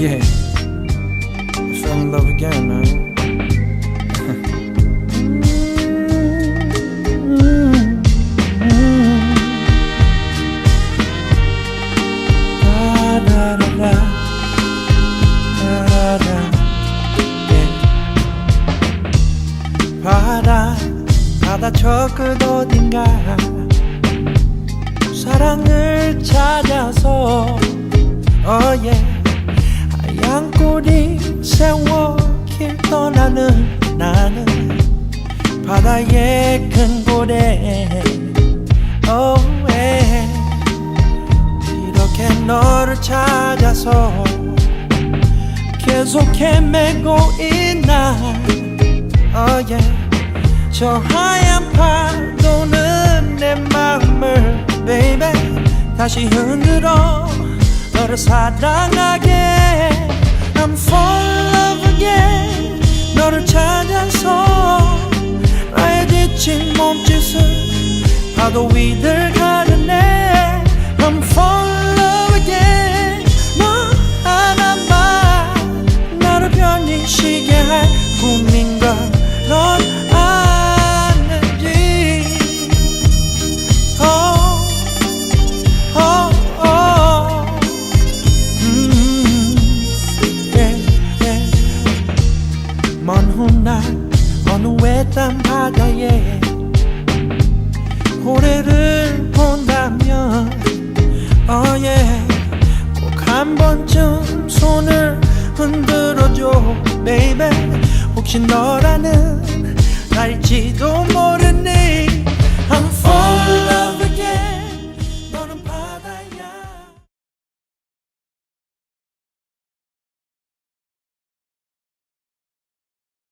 Yeah. I fell in love again, man. 바다, 바다 저 끝 어딘가 사랑을 찾아서 oh yeah 나는 나는 바다의 큰 고래 oh yeah 이렇게 너를 찾아서 계속 헤매고 있나. oh yeah. 저 하얀 파도는 내 마음을 baby. 다시 흔들어 너를 사랑하게 파도 위를 가르네 I'm fall in love again 너 하나만 나를 편히 쉬게 할 꿈인 걸넌 아는지 oh, oh, oh. 음, yeah, yeah. 먼 훗날 어느 외딴 바다에 고래를 본다면 oh yeah 꼭한 번쯤 손을 흔들어줘 baby. 혹시 너라는 날지도